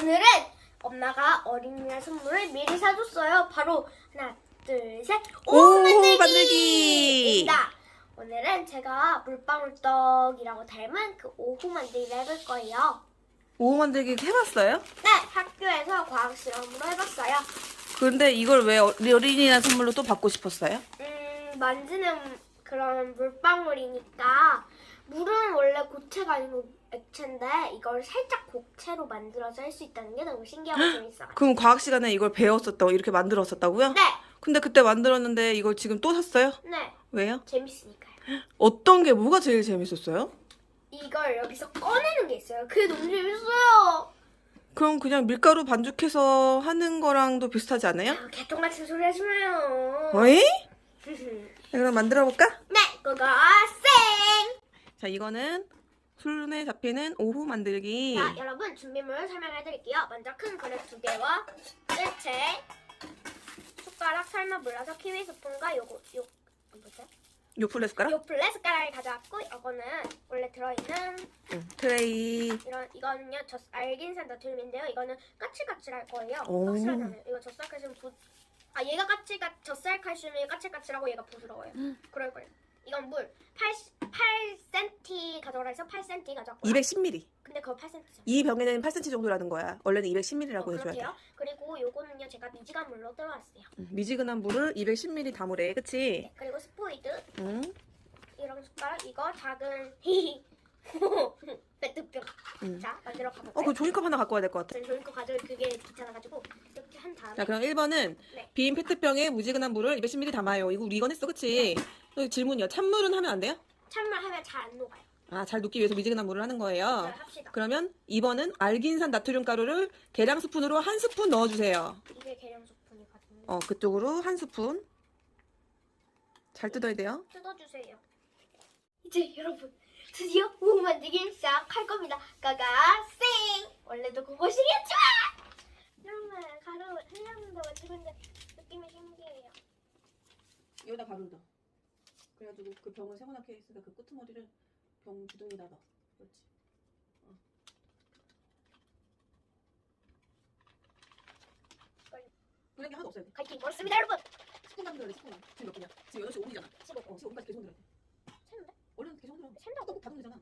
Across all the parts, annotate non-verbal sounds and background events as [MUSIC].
오늘은 엄마가 어린이날 선물을 미리 사줬어요. 바로 하나, 둘, 셋. 오, 오, 만들기! 만들기입니다. 오늘은 제가 물방울떡이라고 닮은 그 오후 만들기를 해볼 거예요. 오후 만들기 해봤어요? 네, 학교에서 과학 실험으로 해봤어요. 근데 이걸 왜 어- 어린이날 선물로 또 받고 싶었어요? 음, 만지는 그런 물방울이니까 물은 원래 고체가 아니고 액체인데 이걸 살짝 고체로 만들어서 할 수 있다는 게 너무 신기하고 재밌어요. 그럼 과학 시간에 이걸 배웠었다고 이렇게 만들었었다고요? 네, 근데 그때 만들었는데 이걸 지금 또 샀어요? 네, 왜요? 재밌으니까요. 어떤 게 뭐가 제일 재밌었어요? 이걸 여기서 꺼내는 게 있어요. 그게 너무 재밌어요. 그럼 그냥 밀가루 반죽해서 하는 거랑도 비슷하지 않아요? 아, 개똥 같은 소리 하지 마요. 어이? [LAUGHS] 네, 그럼 만들어 볼까? 그거 쌩! 자, 이거는 술에 잡히는 오후 만들기. 자, 여러분 준비물을 설명해 드릴게요. 먼저 큰 그릇 두 개와 뜰채, 숟가락 삶아 물러서 키위 스푼과 요거 요 뭐죠? 요플레 숟가락? 요 플레 숟가락을 가져왔고 이거는 원래 들어있는 응. 트레이. 이런 이거는요 젖 알긴산 나트륨인데요. 이거는 까칠까칠할 거예요. 오. 확실하잖아요. 이거 젖살 칼슘 부... 아 얘가 까칠까 젖살 칼슘이 까칠까칠하고 얘가 부드러워요. 그럴 거예요. 이건 물 8, 8cm 가져오라 해서 8cm 가져왔고요. 210ml. 근데 그거 8cm죠. 이 병에는 8cm 정도라는 거야. 원래는 210ml라고 어, 해줘야 돼. 그렇게요. 그리고 요거는요 제가 미지간 물로 들어왔어요. 응. 미지근한 물을 210ml 담으래. 그치? 네, 그리고 스포이드 응. 이런 숟가락 이거 작은 [LAUGHS] 페트병. 응. 자 만들어 어, 가볼까요? 그 종이컵 하나 갖고 와야 될 것 같아. 저희거 가져올 그게 귀찮아가지고 이렇게 한 다음에 자, 그럼 1번은 네. 빈 페트병에 무지근한 물을 210ml 담아요. 이거 우리 이건 했어, 그치? 또 질문이요. 찬물은 하면 안 돼요? 찬물 하면 잘 안 녹아요. 아, 잘 녹기 위해서 미지근한 물을 하는 거예요. 자, 합시다. 그러면 2번은 알긴산 나트륨 가루를 계량 스푼으로 한 스푼 넣어주세요. 이게 계량 소품이거든요. 어, 그쪽으로 한 스푼. 잘 뜯어야 돼요. 뜯어주세요. 이제 여러분 드디어 우 만들기 시작할 겁니다. 가가 쌩! 원래도 그것이겠지만 여러분 흘렸는데 만들고 있는데 느낌이 신기해요. 여기다 가루를 넣어. 그래가지고 그 병을 세모나게 있으니까 그 끄트머리를 병 주둥이다 넣어. 그렇지. 어. 그런 게 하나도 없어야 돼. 갈기 멀습니다 여러분. 스푼 담들래 스푼. 지금 몇 분이야? 지금 8시 5분이잖아. 15. 어, 15분까지 계속 흔들어야 돼. 샜는데? 원래는 계속 흔들어. 샌다고. 다 흔들잖아.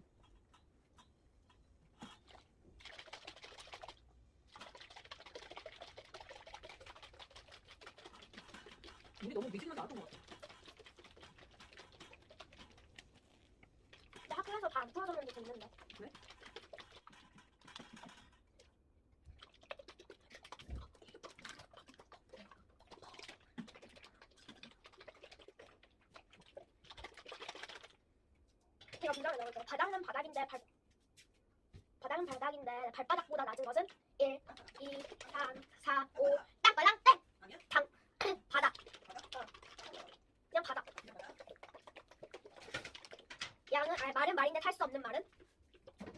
물이 너무 미지근하게 나왔던 것 같아. 근데 학교에서 다 안 풀어졌는데 됐는데. 그래? 제가 분명히 나오죠. 바닥은 바닥인데 발 바닥은 바닥인데 발바닥보다 낮은 것은 1, 2, 3, 4, 5 땅바닥 땡! 아니야? 당 바닥. 어. 그냥 바닥. 양은 아 말은 말인데 탈 수 없는 말은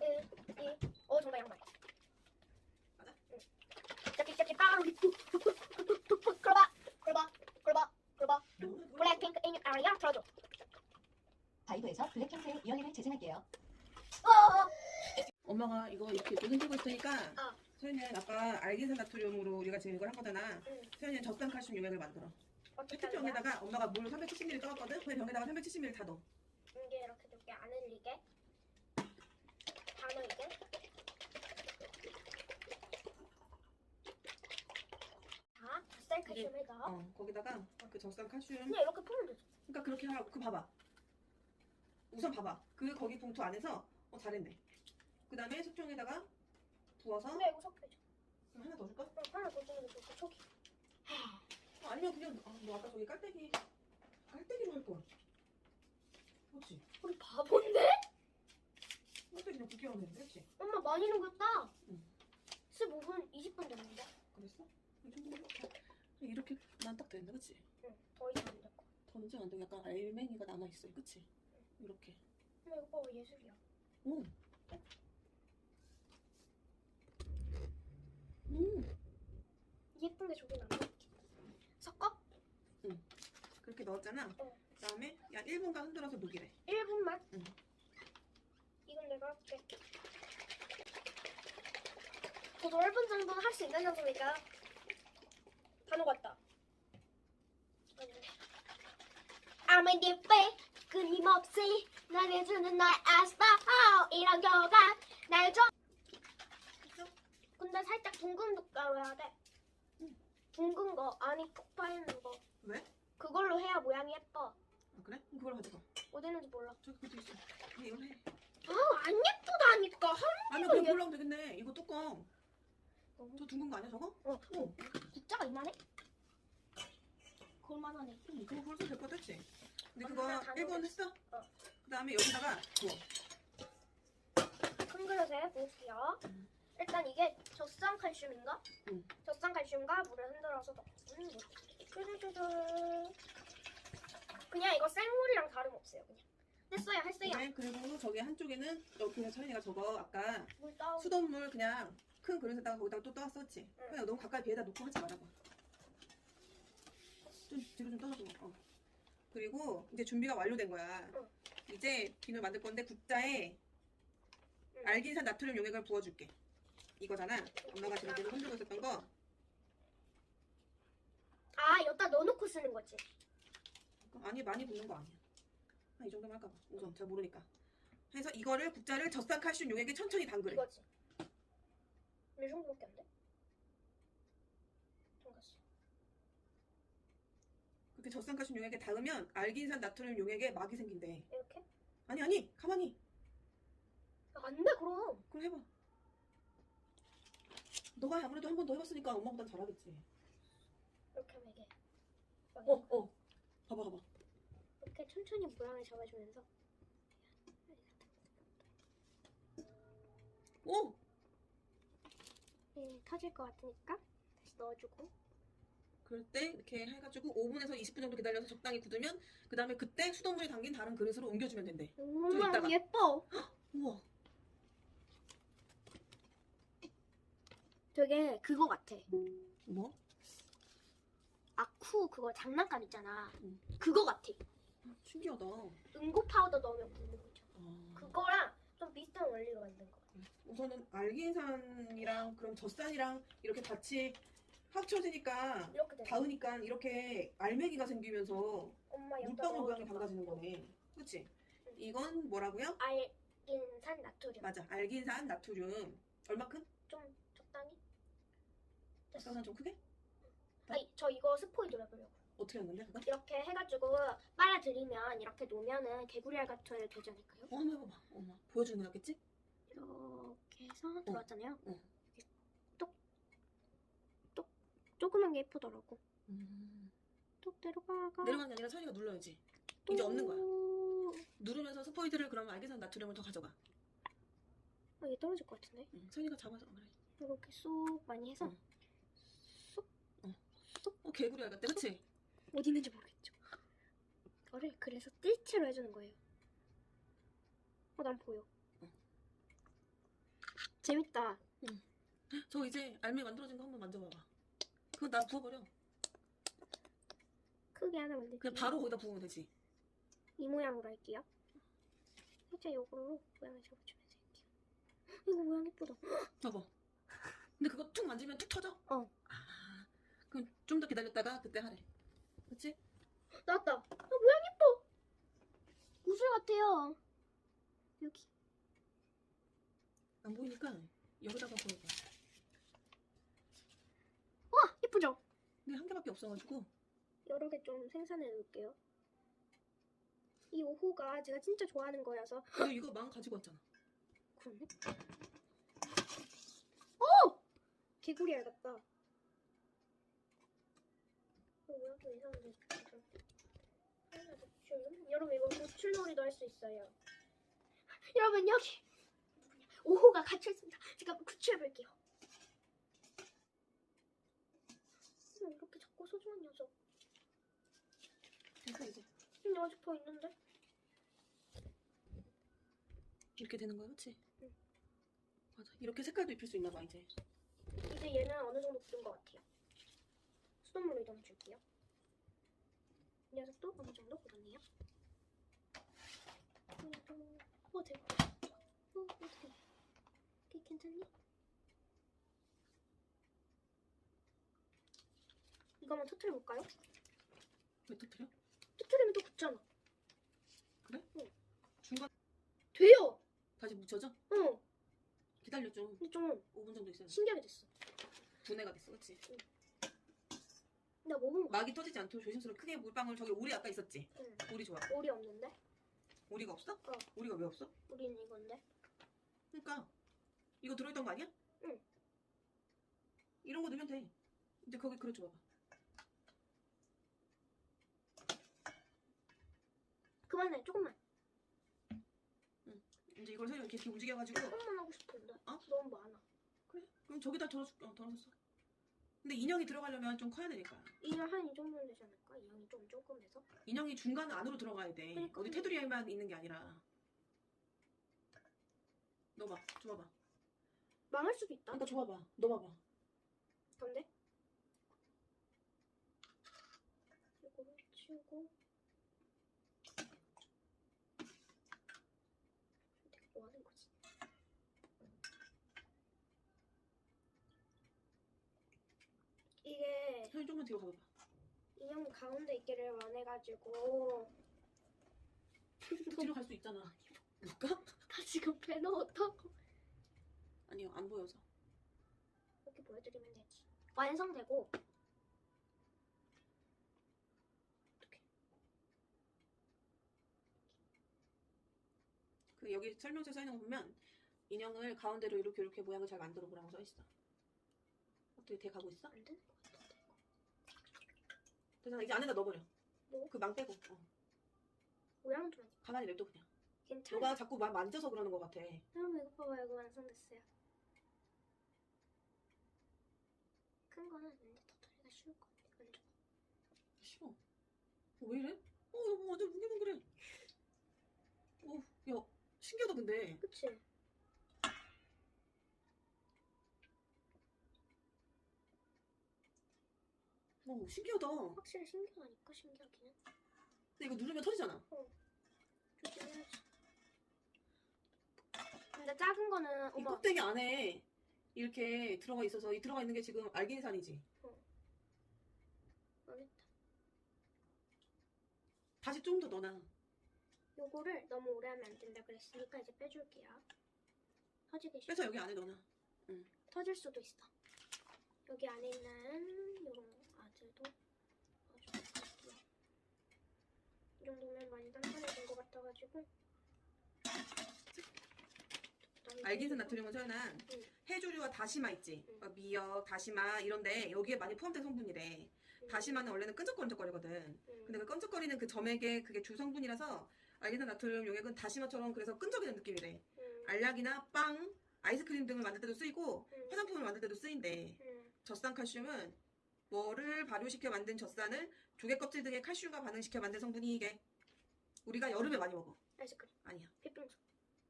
1, 2, 어 정말 양 말. 맞아? 응. 이렇게 이렇게 까로 그러봐 그러봐 그러봐 그러봐 블랙핑크 in your area 들어줘. 바이브에서 블랙핑크의 이어링을 재생할게요. 어. 엄마가 이거 이렇게 좀 흔들고 있으니까 어. 소연이는 아까 알긴산 나트륨으로 우리가 지금 이걸 한 거잖아. 응. 소연이는 젖산 칼슘 용액을 만들어. 어떻게 하는 거야? 페트병에다가 엄마가 물 370ml 떠왔거든. 그 병에다가 370ml 다 넣어. 이게 이렇게 두개 안 흘리게 다자 젖살 칼슘을 넣어 어, 거기다가 그 젖산 칼슘. 그냥 이렇게 풀면 되죠 그러니까 그렇게 하고 그 봐봐. 우선 봐봐. 그 거기 봉투 안에서 어 잘했네. 그 다음에 속종에다가 부어서 근데 이거 섞여져 그럼 하나 더 줄까? 그럼 하나 더 주면 좋고 저기 어, 아니면 그냥 아, 너 아까 저기 깔때기 깔때기로 할 거야. 그렇지. 우리 바본데? 깔때기로 굵게 하면 되는데, 그렇지? 엄마 많이 녹였다 응. 15분 20분 됐는데 그랬어? 이 정도면 이렇게 난딱 됐네, 그렇지? 응 더 이상 안 됐고 더 넣지 않는데 약간 알맹이가 남아 있어, 그렇지? 이렇게. 엄마 이거 봐 예술이야 오. 음. 게 저기 나와 섞어? 그렇게 넣었잖아. 어. 그다음에 약 1분간 흔들어서 녹이래. 1분만 응. 이건 내가 할게 저 넓은 정도는 할 수 있는 정도니까 다 녹았다 the way 끊임없이 나를 주는 나의 아스파 이런 겨가 날 줘. 근데 살짝 둥근 빛깔로 해야 돼. 둥근 거 아니 폭파 있는 거. 왜? 그걸로 해야 모양이 예뻐. 아, 그래? 그럼 그걸 가져가. 어디 있는지 몰라. 저기 그것도 있어. 그래, 이걸 해. 아안 예쁘다니까. 아니, 이거 그럼 이게- 하면 되겠네. 이거 뚜껑. 저 둥근 거 아니야, 저거? 어, 어. 국자가 이만해? 그럴만하네. 응, 그거 벌써 될것 같았지? 근데 그거 엄마 다 1번 했어? 어. 그 다음에 여기다가 구워. 큰 그릇에 부을게요. 음. 일단 이게 젖산 칼슘인가? 응. 젖산 칼슘과 물을 흔들어서 거. 뚜두두두. 그냥 이거 생물이랑 다름없어요. 그냥. 됐어요, 했어요. 네, 그리고 저기 한쪽에는 여기서 철이가 저거 아까 물 따오. 수돗물 그냥 큰 그릇에다가 거기다가 또 떠왔었지? 그냥 너무 가까이 배에다 놓고 하지 말아봐. 좀 뒤로 좀 떠서 어. 그리고 이제 준비가 완료된 거야. 응. 이제 비누 만들 건데 국자에 응. 알긴산 나트륨 용액을 부어줄게. 이거잖아. 엄마가 지금 계속 흔들고 있었던 거. 아, 여기다 넣어놓고 쓰는 거지. 아니 많이 붓는 거 아니야. 아, 이 정도면 할까 봐. 우선 잘 모르니까. 해서 이거를 국자를 젖산 칼슘 용액에 천천히 담그래. 이거지. 이 정도밖에 안 돼? 잠갔어. 그렇게 젖산 칼슘 용액에 닿으면 알긴산 나트륨 용액에 막이 생긴대. 이렇게? 아니 아니 가만히. 아, 안 돼, 그럼. 그럼 해봐. 너가 아무래도 한 번 더 해봤으니까 엄마보다 잘하겠지. 이렇게 하면 이게. 어, 어. 봐봐, 봐봐. 이렇게 천천히 모양을 잡아주면서. 오! 예, 터질 것 같으니까 다시 넣어주고. 그럴 때 이렇게 해가지고 5분에서 20분 정도 기다려서 적당히 굳으면 그 다음에 그때 수돗물이 담긴 다른 그릇으로 옮겨주면 된대. 엄마 이따가. 예뻐. [GASPS] 우와. 되게 그거 같아. 뭐? 아쿠 그거 장난감 있잖아. 응. 그거 같아. 신기하다. 응고 파우더 넣으면 붙는 거죠. 아. 그거랑 좀 비슷한 원리로 만든 거. 우선은 알긴산이랑 그럼 젖산이랑 이렇게 같이 합쳐지니까 이렇게 돼. 닿으니까 이렇게 알맹이가 생기면서 엄마 여기다 물방울 모양이 넣어줘봐. 담가지는 거네. 그치? 응. 이건 뭐라고요? 알긴 산 나트륨. 맞아. 알긴산 나트륨. 얼마큼? 적당한 좀 크게? 아니 저 이거 스포이드 해보려고. 어떻게 하는데 그거? 이렇게 해가지고 빨아들이면 이렇게 놓으면은 개구리알 같은 되지 않을까요? 어, 한번 해봐봐. 엄마 보여주는 거 같겠지? 이렇게 해서 들어왔잖아요. 응. 이렇게 똑, 똑, 조그만 게 예쁘더라고. 음. 똑 내려가가. 내려가는 게 아니라 서연이가 눌러야지. 또- 이제 없는 거야. 누르면서 스포이드를 그러면 알긴산 나트륨을 더 가져가. 어, 얘 떨어질 것 같은데? 응. 서연이가 잡아서 그래. 이렇게 쏙 많이 해서 응. 쏙어 개구리 알 같대, 그치? 어디 있는지 모르겠죠. 이거를 그래서 뜰채로 해주는 거예요. 어, 난 보여. 응. 재밌다. 저 이제 알맹이 만들어진 거 한번 만져봐봐. 그거 나 부어버려. 크게 하나 만들게요. 그냥 바로 거기다 부으면 되지. 이 모양으로 할게요. 살짝 이걸로 모양을 잡아주면서 할게요. 이거 모양 예쁘다. 봐봐. 근데 그거 툭 만지면 툭 터져? 어. 아, 그럼 좀 더 기다렸다가 그때 하래. 그치? 나왔다. 아, 모양 예뻐. 구슬 같아요. 여기. 안 보이니까 여기다가 보여봐. 와, 예쁘죠? 근데 한 개밖에 없어가지고. 여러 개 좀 생산해 놓을게요. 이 5호가 제가 진짜 좋아하는 거여서 근데 이거 망 가지고 왔잖아. 그렇네. 오! 개구리 알 같다. 좀 이상한데. 노출. 여러분 이거 노출놀이도 할 수 있어요. 여러분 여기 5호가 갇혀 있습니다. 제가 구출해 볼게요. 음, 이렇게 자꾸 소중한 녀석. 됐어 이제. 근데 아직 더 있는데? 이렇게 되는 거야, 그치? 응. 맞아. 이렇게 색깔도 입힐 수 있나 봐 이제. 이제 얘는 어느 정도 굳은 것 같아요. 컵밥물로 이동해 줄게요. 이 녀석도 어느 정도 굳었네요. 어, 대박. 뭐 어, 어떡해. 괜찮니? 이거만 터트려 볼까요? 왜 터트려? 터트리면 또 굳잖아. 그래? 응. 중간 돼요! 다시 묻혀져? 응. 어. 기다려 좀. 좀 5분 정도 있어야 돼. 신기하게 됐어. 분해가 됐어, 그렇지? 응. 나 먹은 거. 막이 터지지 않도록 조심스럽게 크게 물방울 저기 오리 아까 있었지? 응. 오리 좋아. 오리 없는데? 오리가 없어? 어. 오리가 왜 없어? 우리는 이건데. 그러니까 이거 들어있던 거 아니야? 응. 이런 거 넣으면 돼. 이제 거기 그릇 줘봐. 그만해. 조금만. 이제 이걸 이렇게, 이렇게 움직여가지고 조금만 하고 싶은데. 어? 너무 많아. 그래? 그럼 저기다 덜어줄게. 어, 덜어줬어. 근데 인형이 들어가려면 좀 커야 되니까. 이는 한이 정도면 되지 않을까? 이 양이 좀 조금 해서. 인형이 중간 안으로 들어가야 돼. 그러니까. 어디 테두리에만 있는 게 아니라. 넣어봐. 줘봐봐. 망할 수도 있다. 그러니까 줘봐봐. 넣어봐봐. 근데? 이거를 치우고. 내가 뭐 하는 거지? 현이 조금만 뒤로 가봐봐. 인형 가운데 있기를 원해가지고 뒤로 갈 수 있잖아. 볼까? 다 [LAUGHS] 지금 빼놓았다고 아니요. 안 보여서. 이렇게 보여드리면 되지 완성되고 그 여기 설명서 써 있는 거 보면 인형을 가운데로 이렇게 이렇게 모양을 잘 만들어 보라고 써 있어. 어떻게 돼 가고 있어? 안 되는 것 같은 데 되잖아. 이제 안에다 넣어버려. 뭐? 그 망 빼고. 어. 모양은 좀 가만히 냅둬 그냥. 괜찮아 너가 자꾸 막 만져서 그러는 것 같아. 여러분 이거 봐봐요 이거 완성됐어요 큰 거는 왠지 터트리기가 쉬울 것 같아 만져 싫어. 어, 왜 이래? 어, 여보 완전 뭉게뭉그래. [LAUGHS] 어, 야, 신기하다 근데. 그치? 어, 신기하다. 확실히 신기하니까 신기하기는 근데 이거 누르면 터지잖아. 조심해야지 근데 작은 거는 이 어머 껍데기 안에 이렇게 들어가 있어서 이 들어가 있는 게 지금 알갱이산이지. 망했다 다시 좀 더 넣어놔. 요거를 너무 오래 하면 안 된다 그랬으니까 이제 빼줄게요 터지기 싫어 빼서 여기 안에 넣어놔. 터질 수도 있어 여기 안에 있는 요런 아들도 넣어줄게요 이 정도면 많이 단단해진 것 같아가지고 알긴산 나트륨은 소연아 응. 해조류와 다시마 있지. 응. 어, 미역, 다시마 이런데 여기에 많이 포함된 성분이래. 음, 다시마는 원래는 끈적끈적거리거든. 근데 그 끈적거리는 그 점액의 그게 주성분이라서 알긴산 나트륨 용액은 다시마처럼 그래서 끈적이는 느낌이래. 음, 알약이나 빵, 아이스크림 등을 만들 때도 쓰이고 음, 화장품을 만들 때도 쓰인대. 음, 젖산 칼슘은 뭐를 발효시켜 만든 젖산을 조개 껍질 등의 칼슘과 반응시켜 만든 성분이 이게 우리가 여름에 많이 먹어. 아이스크림 아니야. 팥빙수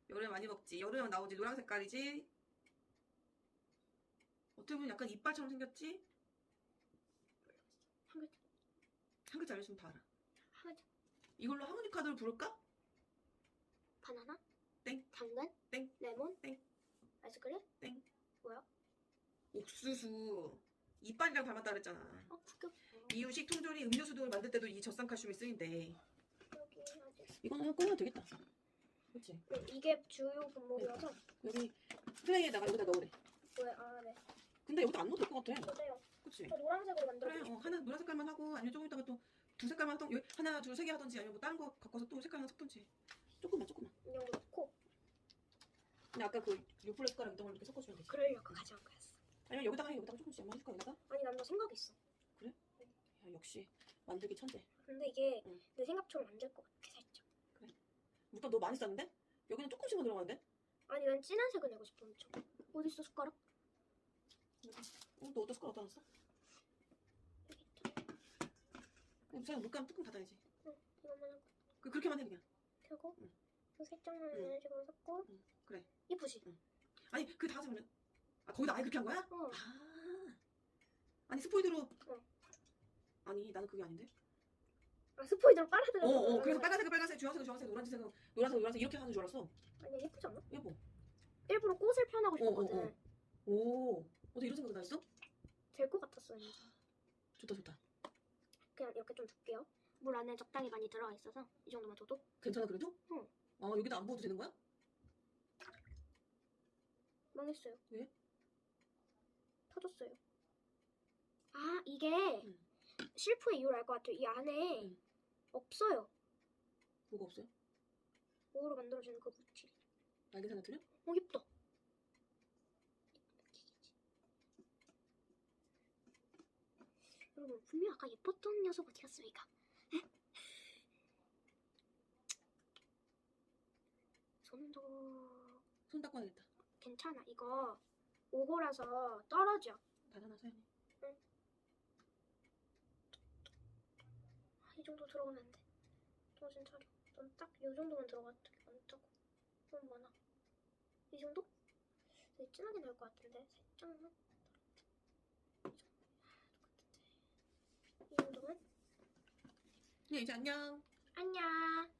여름에 많이 먹지. 여름에 나오지. 노란 색깔이지. 어떻게 보면 약간 이빨처럼 생겼지? 한 글자 한 글자 알려주면 다 알아. 한 글자 이걸로 하모니 카드를 부를까? 바나나 땡. 당근 땡. 레몬 땡. 아이스크림 옥수수. 이빨이랑 닮았다 그랬잖아. 어 그게 뭐야 이유식 통조리 음료수 등을 만들 때도 이 젖산 칼슘이 쓰인대. 여기 아직 이거는 꺼내도 되겠다. 그렇지. 네, 이게 주요 분목이어서 여기 트레이에다가 여기다 넣으래. 왜 아 네 근데 여기다 안 넣어도 될 것 같아. 저도요 그치? 저 노란색으로 그래, 만들어줄게요 어, 하나 노란 색깔만 하고 아니면 조금 있다가 또 두 색깔만 하던 여기 하나 둘 세 개 하던지 아니면 뭐 다른 거 바꿔서 또 색깔 하나 섞던지 조금만 조금만 이 정도 넣고 근데 아까 그 유플레 숟가락 이런 걸로 이렇게 섞어주면 되지 그러려고 가져온 거였어 아니면 여기다가 해 여기다가 조금씩 양만 해줄까 여기다가? 아니 남자 생각 있어. 야, 역시 만들기 천재. 근데 이게 응. 내 생각처럼 안 될 것 같아 살짝. 물감 너 많이 썼는데? 여기는 조금씩만 들어가는데? 아니 난 진한 색을 내고 싶어 엄청. 어딨어 숟가락? 어, 너 어떤 숟가락 어디다 놨어? 여기 있다. 그럼 그냥 물감 뚜껑 닫아야지. 이것만 하고. 그, 그렇게만 해 그냥. 펴고? 응. 그 살짝만 응. 이런 식으로 섞고? 응, 그래. 예쁘지? 아니 그 닫으면 아 거기다 아예 그렇게 한 거야? 어 아 아니 스포이드로 어. 아니 나는 그게 아닌데 아, 스포이드로 빨아들여 어, 어, 그래서 빨간색, 빨간색, 주황색, 주황색, 노란색은 노란색, 노란색 이렇게 하는 줄 알았어. 아니 예쁘지 않아? 예뻐. 일부러 꽃을 표현하고 어, 어, 싶었거든 오, 어떻게 이런 생각 다 했어? 될 것 같았어 왠지 좋다, 좋다. 그냥 이렇게 좀 둘게요. 물 안에 적당히 많이 들어가 있어서 이 정도만 둬도 괜찮아 그래도? 응. 아 여기다 안 부어도 되는 거야? 망했어요. 왜? 터졌어요. 아 이게 응. 실프의 이유를 알 것 같아요. 이 안에 응. 없어요. 뭐가 없어요? 오로 만들어지는 그 물질. 날개 틀려? 어 예쁘다. 여러분 분명 아까 예뻤던 녀석 어디 갔습니까? 에? 손도 손 닦고 와야겠다. 괜찮아. 이거 오고라서 떨어져. 닫아놔 서연이. 아, 이 정도 들어가면 안 돼. 정신 차려. 넌 딱 이 정도만 들어갔다. 많다고. 너무 많아. 이 정도? 되게 진하게 나올 것 같은데. 살짝만. 이 정도만? 네 이제 안녕. 안녕.